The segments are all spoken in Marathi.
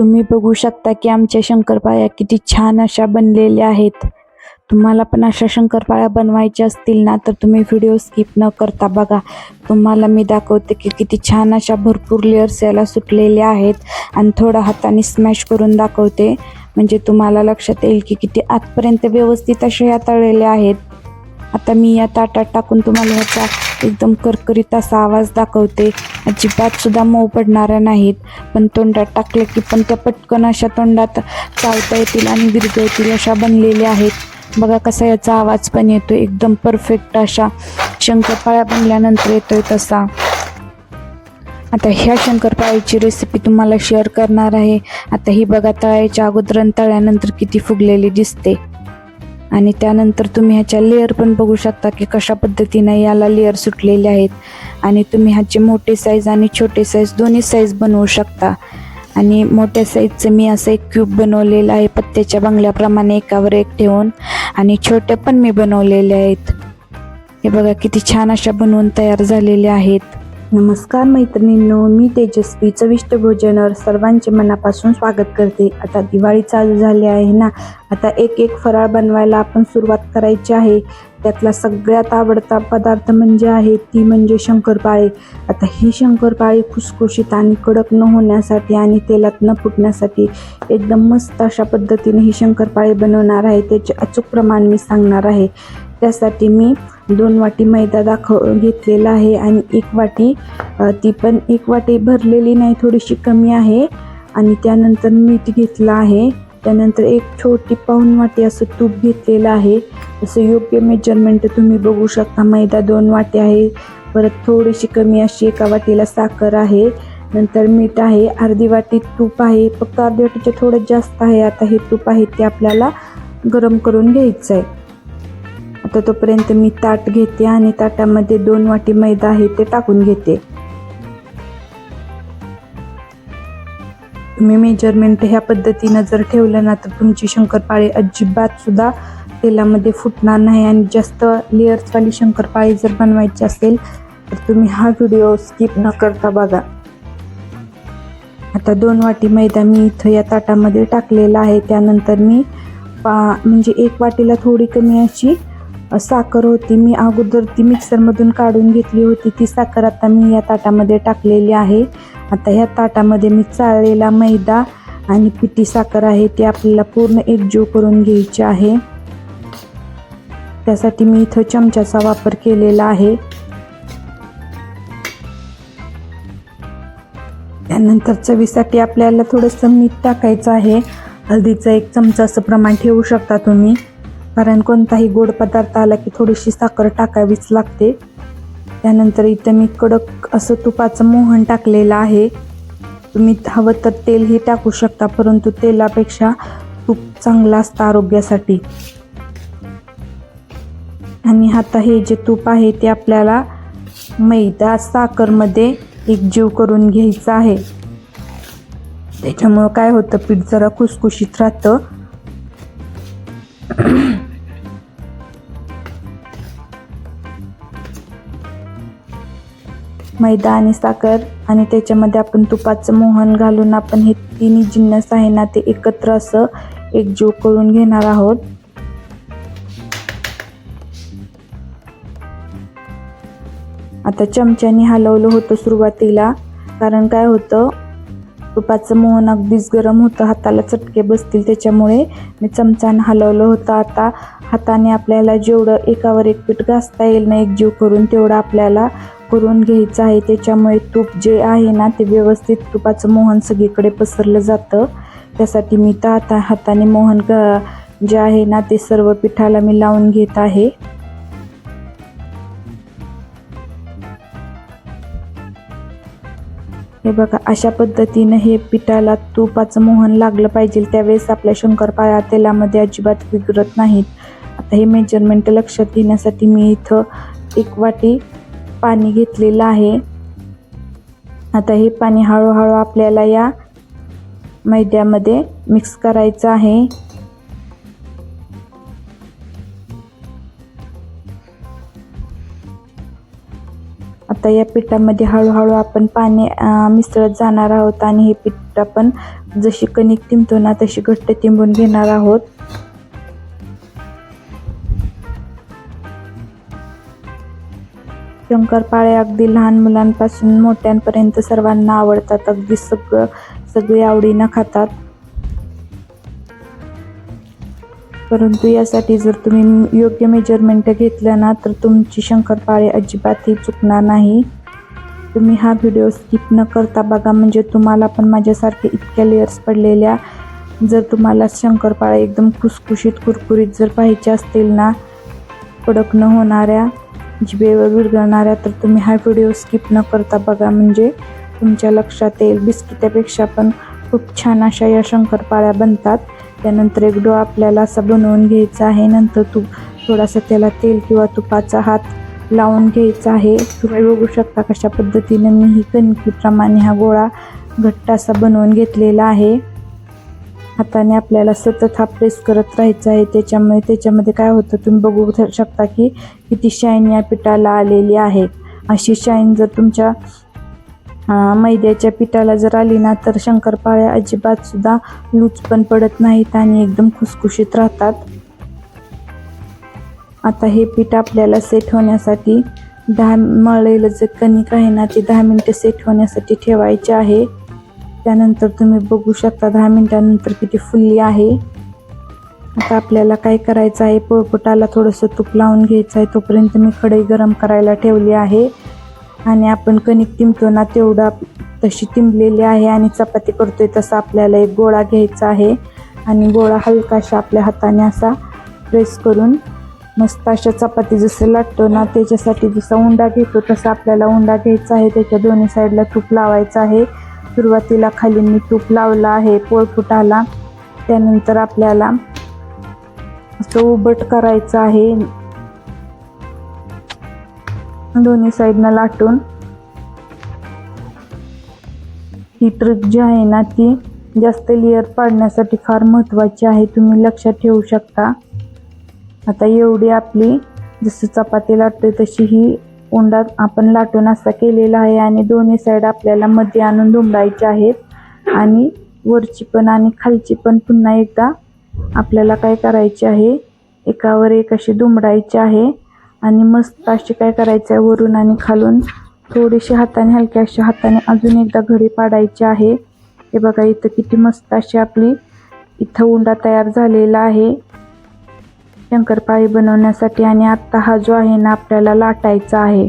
तुम्ही बघू शकता की आमच्या शंकरपाळ्या किती छान अशा बनलेल्या आहेत. तुम्हाला पण अशा शंकरपाळ्या बनवायच्या असतील ना तर तुम्ही व्हिडिओ स्किप न करता बघा. तुम्हाला मी दाखवते की किती छान अशा भरपूर लेअर्स याला सुटलेल्या आहेत. आणि थोडा हाताने स्मॅश करून दाखवते. म्हणजे तुम्हाला लक्षात येईल की किती आतपर्यंत व्यवस्थित अशा या तळलेल्या आहेत. आता मी या ताटात टाकून तुम्हाला ह्याचा एकदम करकरीत असा आवाज दाखवते. अजिबात सुद्धा मऊ पडणाऱ्या नाहीत. पण तोंडात टाकले की पण त्या पटकन अशा तोंडात चावता येतील आणि विरघळतील अशा बनलेल्या आहेत. बघा कसा याचा आवाज पण येतो एकदम परफेक्ट अशा शंकरपाळ्या बनल्यानंतर येतोय तसा. आता ह्या शंकरपाळीची रेसिपी तुम्हाला शेअर करणार आहे. आता ही बघा तळायच्या अगोदर तळ्यानंतर किती फुगलेली दिसते. आणि त्यानंतर तुम्ही ह्याच्या लेअर पण बघू शकता की कशा पद्धतीने याला लेअर सुटलेले आहेत. आणि तुम्ही ह्याचे मोठे साईज आणि छोटे साईज दोन्ही साईज बनवू शकता. आणि मोठ्या साईजचं मी असं एक क्यूब बनवलेलं आहे पत्त्याच्या बंगल्याप्रमाणे एकावर एक ठेवून. आणि छोटे पण मी बनवलेले आहेत. हे बघा किती छान अशा बनवून तयार झालेल्या आहेत. नमस्कार मैत्रिणींनो मी तेजस्वी चविष्ट भोजनवर सर्वांचे मनापासून स्वागत करते. आता दिवाळी चालू झाली आहे ना? आता एक एक फराळ बनवायला आपण सुरुवात करायची आहे. त्यातला सगळ्यात आवडता पदार्थ म्हणजे आहे ती म्हणजे शंकरपाळे. आता ही शंकरपाळी खुसखुशीत आणि कडक न होण्यासाठी आणि तेलात न फुटण्यासाठी एकदम मस्त अशा पद्धतीने ही शंकरपाळी बनवणार आहे. त्याचे अचूक प्रमाण मी सांगणार आहे. त्यासाठी मी दोन वाटी मैदा दाखव घेतलेला आहे आणि एक वाटी ती पण एक वाटी भरलेली नाही थोडीशी कमी आहे. आणि त्यानंतर मीठ घेतलं आहे. त्यानंतर एक छोटी पाऊण वाटी असं तूप घेतलेलं आहे. असं योग्य मेजरमेंट तुम्ही बघू शकता. मैदा दोन वाटी आहे. परत थोडीशी कमी अशी एका वाटीला साखर आहे. नंतर मीठ आहे. अर्धी वाटी तूप आहे. फक्त अर्धी वाटीचे थोडं जास्त आहे. आता हे तूप आहे ते आपल्याला गरम करून घ्यायचं आहे आता तोपर्यंत मी ताट घेते आणि ताटामध्ये दोन वाटी मैदा आहे ते टाकून घेते. तुम्ही मेजरमेंट ह्या पद्धतीनं जर ठेवलं ना तर तुमची शंकरपाळी अजिबात सुद्धा तेलामध्ये फुटणार नाही आणि जास्त लेअर्सवाली शंकरपाळी जर बनवायची असेल तर तुम्ही हा व्हिडिओ स्किप न करता बघा. आता दोन वाटी मैदा मी इथं या ताटामध्ये टाकलेला आहे. त्यानंतर मी पा म्हणजे एक वाटीला थोडी कमी अशी साखर होती मी अगोदर ती मिक्सरमधून काढून घेतली होती. ती साखर आता मी या ताटामध्ये टाकलेली आहे. आता ह्या ताटामध्ये मी चाळलेला मैदा आणि पिठी साखर आहे ती आपल्याला पूर्ण एकजीव करून घ्यायची आहे. त्यासाठी मी इथं चमच्याचा वापर केलेला आहे. त्यानंतर चवीसाठी आपल्याला थोडंसं मीठ टाकायचं आहे. हळदीचं एक चमचा असं प्रमाण ठेवू शकता तुम्ही. कारण कोणताही गोड पदार्थ आला की थोडीशी साखर टाकावीच लागते. त्यानंतर इथं मी कडक असं तुपाचं मोहन टाकलेलं आहे. तुम्ही हवं तर तेलही टाकू शकता परंतु तेलापेक्षा तूप चांगलं असतं आरोग्यासाठी. आणि आता हे जे तूप आहे ते आपल्याला मैदा साखरमध्ये एकजीव करून घ्यायचं आहे. त्याच्यामुळं काय होतं पीठ जरा खुसखुशीत राहतं. मैदा आणि साखर आणि त्याच्यामध्ये आपण तुपाचं मोहन घालून आपण हे तिन्ही जिन्नस आहे ना ते एकत्र असं एकजीव करून घेणार आहोत. आता चमच्याने हलवलं होतं सुरुवातीला कारण काय होतं तुपाचं मोहन अगदीच गरम होतं हाताला चटके बसतील त्याच्यामुळे. मी चमच्यानं हलवलं होतं. आता हाताने आपल्याला जेवढं एकावर एक पीठ घासता येईल ना एक जीव करून तेवढं आपल्याला करून घ्यायचं आहे. त्याच्यामुळे तूप जे आहे ना ते व्यवस्थित तुपाचं मोहन सगळीकडे पसरलं जातं. त्यासाठी मी तर आता हाताने मोहन ग जे आहे ना ते सर्व पिठाला मी लावून घेत आहे. हे बघा अशा पद्धतीनं हे पिठाला तुपाचं मोहन लागलं पाहिजे. त्यावेळेस आपल्या शंकरपाळ्या तेलामध्ये अजिबात विगरत नाहीत. आता हे मेजरमेंट लक्षात घेण्यासाठी मी इथं एक वाटी पाणी घेतलेलं आहे. आता हे पाणी हळूहळू आपल्याला या मैद्यामध्ये मिक्स करायचं आहे. आता या पिठामध्ये हळूहळू आपण पाणी मिसळत जाणार आहोत आणि हे पीठ आपण जशी कणिक तिंबतो ना तशी घट्ट तिंबून घेणार आहोत. शंकरपाळे अगदी लहान मुलांपासून मोठ्यांपर्यंत सर्वांना आवडतात. अगदी सगळं सगळे आवडीनं खातात. परंतु यासाठी जर तुम्ही योग्य मेजरमेंट घेतलं ना तर तुमची शंकरपाळे अजिबातही चुकणार नाही. तुम्ही हा व्हिडिओ स्किप न करता बघा म्हणजे तुम्हाला पण माझ्यासारखे इतक्या लेअर्स पडलेल्या. जर तुम्हाला शंकरपाळे एकदम खुसखुशीत कुरकुरीत जर पाहिजे असतील ना कडक न होणाऱ्या जिभेवर विरघळणाऱ्या तर तुम्ही हा व्हिडिओ स्किप न करता बघा. म्हणजे तुमच्या लक्षात येईल बिस्किटापेक्षा पण खूप छान अशा या शंकरपाळ्या बनतात. त्यानंतर एक डो आपल्याला असा बनवून घ्यायचा आहे. नंतर तूप थोडासा त्याला तेल किंवा तुपाचा हात लावून घ्यायचा आहे. तुम्ही बघू शकता कशा पद्धतीने मी ही कणकीप्रमाणे हा गोळा घट्ट असा बनवून घेतलेला आहे. हाताने आपल्याला सतत हा प्रेस करत राहायचा आहे. त्याच्यामुळे त्याच्यामध्ये काय होतं तुम्ही बघू शकता की किती शाईन या पिठाला आलेली आहे. अशी शाईन जर तुमच्या मैद्याच्या पिठाला जर आली ना तर शंकरपाळ्या अजिबात सुद्धा लूज पण पडत नाहीत आणि एकदम खुसखुशीत राहतात. आता हे पीठ आपल्याला सेट होण्यासाठी दहा मळलेलं जे कणिक आहे ना ते दहा मिनटं सेट होण्यासाठी ठेवायचे आहे. त्यानंतर तुम्ही बघू शकता दहा मिनटानंतर किती फुलली आहे. आता आपल्याला काय करायचं आहे? पोळपटाला थोडंसं तूप लावून घ्यायचं आहे. तोपर्यंत मी कढई गरम करायला ठेवली आहे. आणि आपण कणिक तिंबतो ना तेवढा तशी तिंबलेली आहे आणि चपाती करतोय तसा आपल्याला एक गोळा घ्यायचा आहे. आणि गोळा हलकाशा आपल्या हाताने असा प्रेस करून मस्त अशा चपाती जसं लाटतो ना त्याच्यासाठी जसा उंडा घेतो तसा आपल्याला उंडा घ्यायचा आहे. त्याच्या दोन्ही साईडला तूप लावायचं आहे. सुरुवातीला खाली मी तूप लावलं आहे पोळपुटाला त्यानंतर आपल्याला असं उबट करायचं आहे. दोन्ही साईडनं लाटून. ही ट्रिक जी आहे ना ती जास्त लेअर पाडण्यासाठी फार महत्त्वाची आहे. तुम्ही लक्षात ठेवू शकता. आता एवढी आपली जसं चपाती लाटते तशी ही उंडा आपण लाटून असा केलेला आहे आणि दोन्ही साईड आपल्याला मध्ये आणून दुमडायचे आहेत. आणि वरची पण आणि खालची पण पुन्हा एकदा आपल्याला काय करायचे आहे? एकावर एक अशी दुमडायची आहे. आणि मस्त अशी काय करायचं आहे? वरून आणि खालून थोडीशी हाताने हलक्या अशा हाताने अजून एकदा घडी पाडायची आहे. हे बघा इथं किती मस्त अशी आपली इथं उंडा तयार झालेला आहे. शंकरपाळी बनवण्यासाठी आणि आत्ता हा जो आहे ना आपल्याला लाटायचा आहे.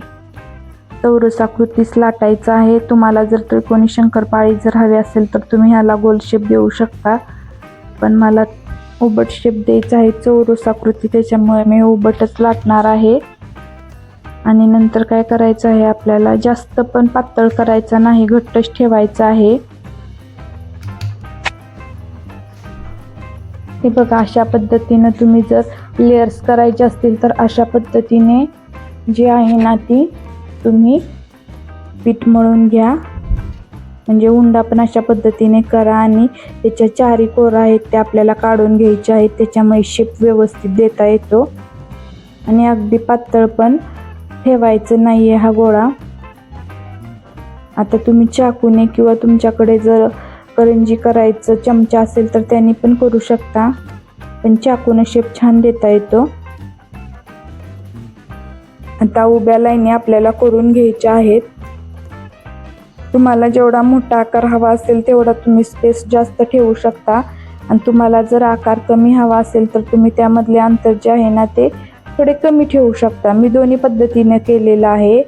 चौरसाकृतीस लाटायचा आहे. तुम्हाला जर त्रिकोणी शंकरपाळी जर हवी असेल तर तुम्ही ह्याला गोल शेप देऊ शकता. पण मला उबट शेप द्यायचा आहे. चौरसाकृती त्याच्यामुळे मी उबटच लाटणार आहे. आणि नंतर काय करायचं आहे? आपल्याला जास्त पण पातळ करायचं नाही. घट्टच ठेवायचं आहे. हे बघा अशा पद्धतीनं तुम्ही जर लेयर्स करायचे असतील तर अशा पद्धतीने जी आहे ना ती तुम्ही पीठ मळून घ्या. म्हणजे उंडा पण अशा पद्धतीने करा आणि त्याच्या चारी कोर आहेत ते आपल्याला काढून घ्यायचे आहेत त्याच्यामुळे शेप व्यवस्थित देता येतो. आणि अगदी पातळ पण ठेवायचं नाही आहे हा गोळा. आता तुम्ही चाकूने किंवा तुमच्याकडे जर करंजी करायचं चमचा असेल तर त्यांनी पण करू शकता. पण चाकूनं शेप छान देता येतो. आता उभ्या लाईनी आपल्याला करून घ्यायच्या आहेत. तुम्हाला जेवढा मोठा आकार हवा असेल तेवढा तुम्ही स्पेस जास्त ठेवू शकता. आणि तुम्हाला जर आकार कमी हवा असेल तर तुम्ही त्यामधले अंतर जे आहे ना ते थोडे कमी ठेवू शकता. मी दोन्ही पद्धतीने केलेलं आहे.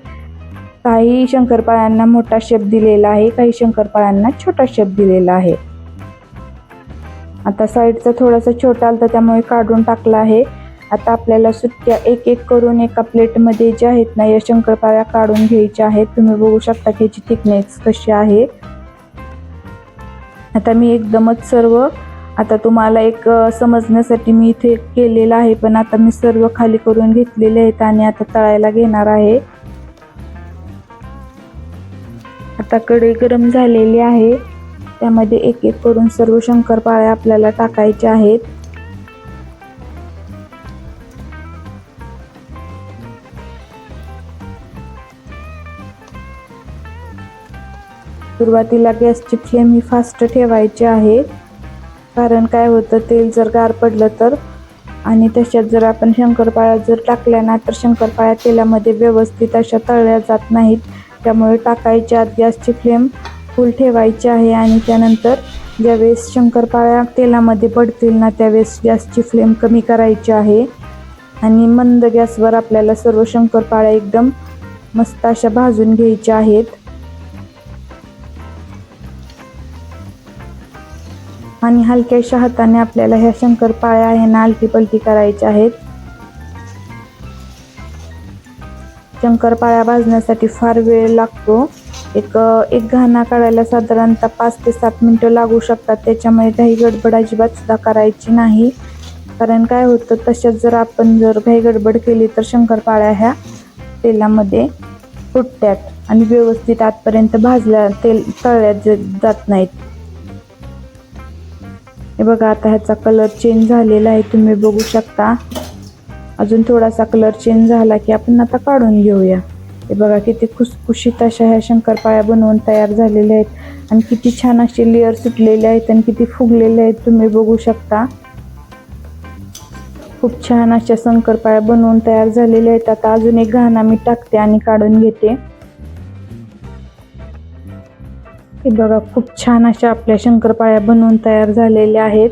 काही शंकरपाळ्यांना मोठा शेप दिलेला आहे काही शंकरपाळ्यांना छोटा शेप दिलेला आहे. आता साईडचा थोडासा छोटा आलता त्यामुळे काढून टाकला आहे. आता आपल्याला सुट्ट्या एक एक करून एका प्लेटमध्ये ज्या आहेत ना या शंकरपाळ्या काढून घ्यायच्या आहेत. तुम्ही बघू शकता की याची थिकनेस कशी आहे. आता मी एकदमच सर्व आता तुम्हाला एक समजण्यासाठी मी इथे केलेलं आहे पण आता मी सर्व खाली करून घेतलेले आहेत आणि आता तळायला घेणार आहे. आता कढई गरम झालेली आहे. त्यामध्ये एक एक करून सर्व शंकरपाळ्या आपल्याला टाकायच्या आहेत. सुरुवातीला गॅसची फ्लेम ही फास्ट ठेवायची आहे. कारण काय होतं तेल जर गार पडलं तर. आणि तशात जर आपण शंकरपाळ्या जर टाकल्या ना तर शंकरपाळ्या तेलामध्ये व्यवस्थित अशा तळल्या जात नाहीत. त्यामुळे टाकायच्या आत गॅसची फ्लेम फुल ठेवायची आहे आणि त्यानंतर ज्यावेळेस शंकरपाळ्या तेलामध्ये पडतील ना त्यावेळेस गॅसची फ्लेम कमी करायची आहे. आणि मंद गॅसवर आपल्याला सर्व शंकरपाळ्या एकदम मस्त अशा भाजून घ्यायच्या आहेत. आणि हलक्याशा हाताने आपल्याला ह्या शंकरपाळ्या आहे ना आलटी पलटी करायच्या आहेत. शंकरपाळ्या भाजण्यासाठी फार वेळ लागतो. एक एक घाणा काढायला साधारणतः पाच ते सात मिनटं लागू शकतात. त्याच्यामुळे काही गडबड अजिबात सुद्धा करायची नाही. कारण काय होतं तशाच जर आपण जर काही गडबड केली तर शंकरपाळ्या ह्या तेलामध्ये फुटत्यात आणि व्यवस्थित आतपर्यंत भाजल्या तेल तळल्या जात नाहीत. हे बघा आता ह्याचा कलर चेंज झालेला आहे. तुम्ही बघू शकता. अजून थोडासा कलर चेंज झाला की आपण आता काढून घेऊया. हे बघा किती खुसखुशीत अशा ह्या शंकरपाळ्या बनवून तयार झालेल्या आहेत. आणि किती छान असे लेअर सुटलेले आहेत आणि किती फुगलेले आहेत तुम्ही बघू शकता. खूप छान अशा शंकरपाळ्या बनवून तयार झालेल्या आहेत. आता अजून एक घाणा मी टाकते आणि काढून घेते. हे बघा खूप छान अशा आपल्या शंकरपाळ्या बनवून तयार झालेल्या आहेत.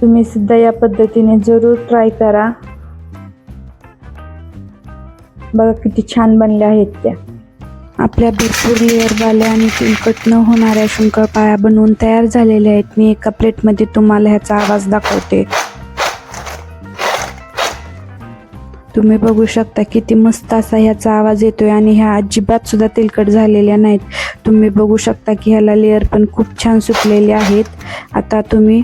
तुम्ही सुद्धा या पद्धतीने जरूर ट्राय करा. बघा किती छान बनल्या आहेत त्या. आपल्या भरपूर लेअरवाल्या आणि तेलकट न होणाऱ्या शंकरपाळ्या बनवून तयार झालेल्या आहेत. मी एका प्लेटमध्ये तुम्हाला ह्याचा आवाज दाखवते. तुम्ही बघू शकता किती मस्त असा ह्याचा आवाज येतोय आणि ह्या अजिबात सुद्धा तेलकट झालेल्या नाहीत. तुम्ही बघू शकता की ह्याला लेअर पण खूप छान सुटलेले आहेत. आता तुम्ही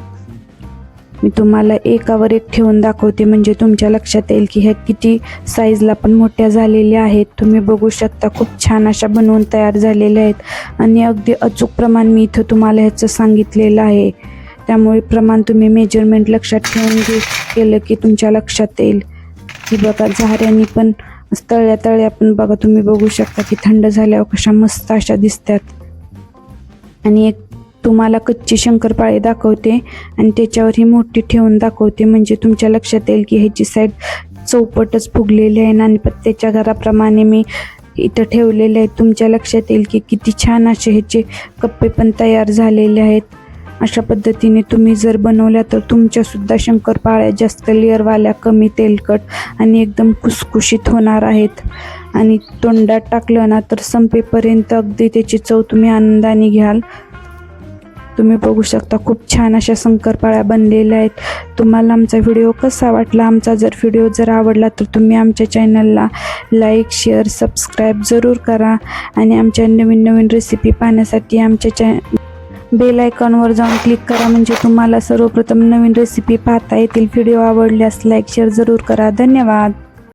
मी तुम्हाला एकावर एक ठेवून दाखवते. म्हणजे तुमच्या लक्षात येईल की ह्या किती साईजला पण मोठ्या झालेल्या आहेत. तुम्ही बघू शकता खूप छान अशा बनवून तयार झालेल्या आहेत. आणि अगदी अचूक प्रमाण मी इथं तुम्हाला ह्याचं सांगितलेलं आहे. त्यामुळे प्रमाण तुम्ही मेजरमेंट लक्षात ठेवून घे. केलं की तुमच्या लक्षात येईल. की बघा झाऱ्याने पण तळ्या तळ्या पण बघा तुम्ही बघू शकता की थंड झाल्यावर कशा मस्त अशा दिसतात. आणि एक तुम्हाला कच्ची शंकरपाळी दाखवते आणि त्याच्यावर ही मोठी ठेवून दाखवते. म्हणजे तुमच्या लक्षात येईल की ह्याची साईड चौपटच फुगलेली आहे आणि पत्त्याच्या घराप्रमाणे मी इथं ठेवलेले आहेत. तुमच्या लक्षात येईल की किती छान असे ह्याचे कप्पे पण तयार झालेले आहेत. अशा पद्धतीने तुम्ही जर बनवल्या तर तुमच्यासुद्धा शंकरपाळ्या जास्त लेअरवाल्या कमी तेलकट आणि एकदम कुसकुशीत होणार आहेत. आणि तोंडात टाकलं ना तर संपेपर्यंत अगदी त्याची चव तुम्ही आनंदाने घ्याल. तुम्ही बघू शकता खूप छान अशा शंकरपाळ्या बनलेल्या आहेत. तुम्हाला आमचा व्हिडिओ कसा वाटला? आमचा जर व्हिडिओ जर आवडला तर तुम्ही आमच्या चॅनलला लाईक शेअर सबस्क्राईब जरूर करा. आणि आमच्या नवीन नवीन रेसिपी पाहण्यासाठी आमच्या चॅ बेल आयकॉनवर जाऊन क्लिक करा म्हणजे तुम्हाला सर्वप्रथम नवीन रेसिपी पाहता येतील. व्हिडिओ आवडल्यास लाईक शेअर जरूर करा. धन्यवाद.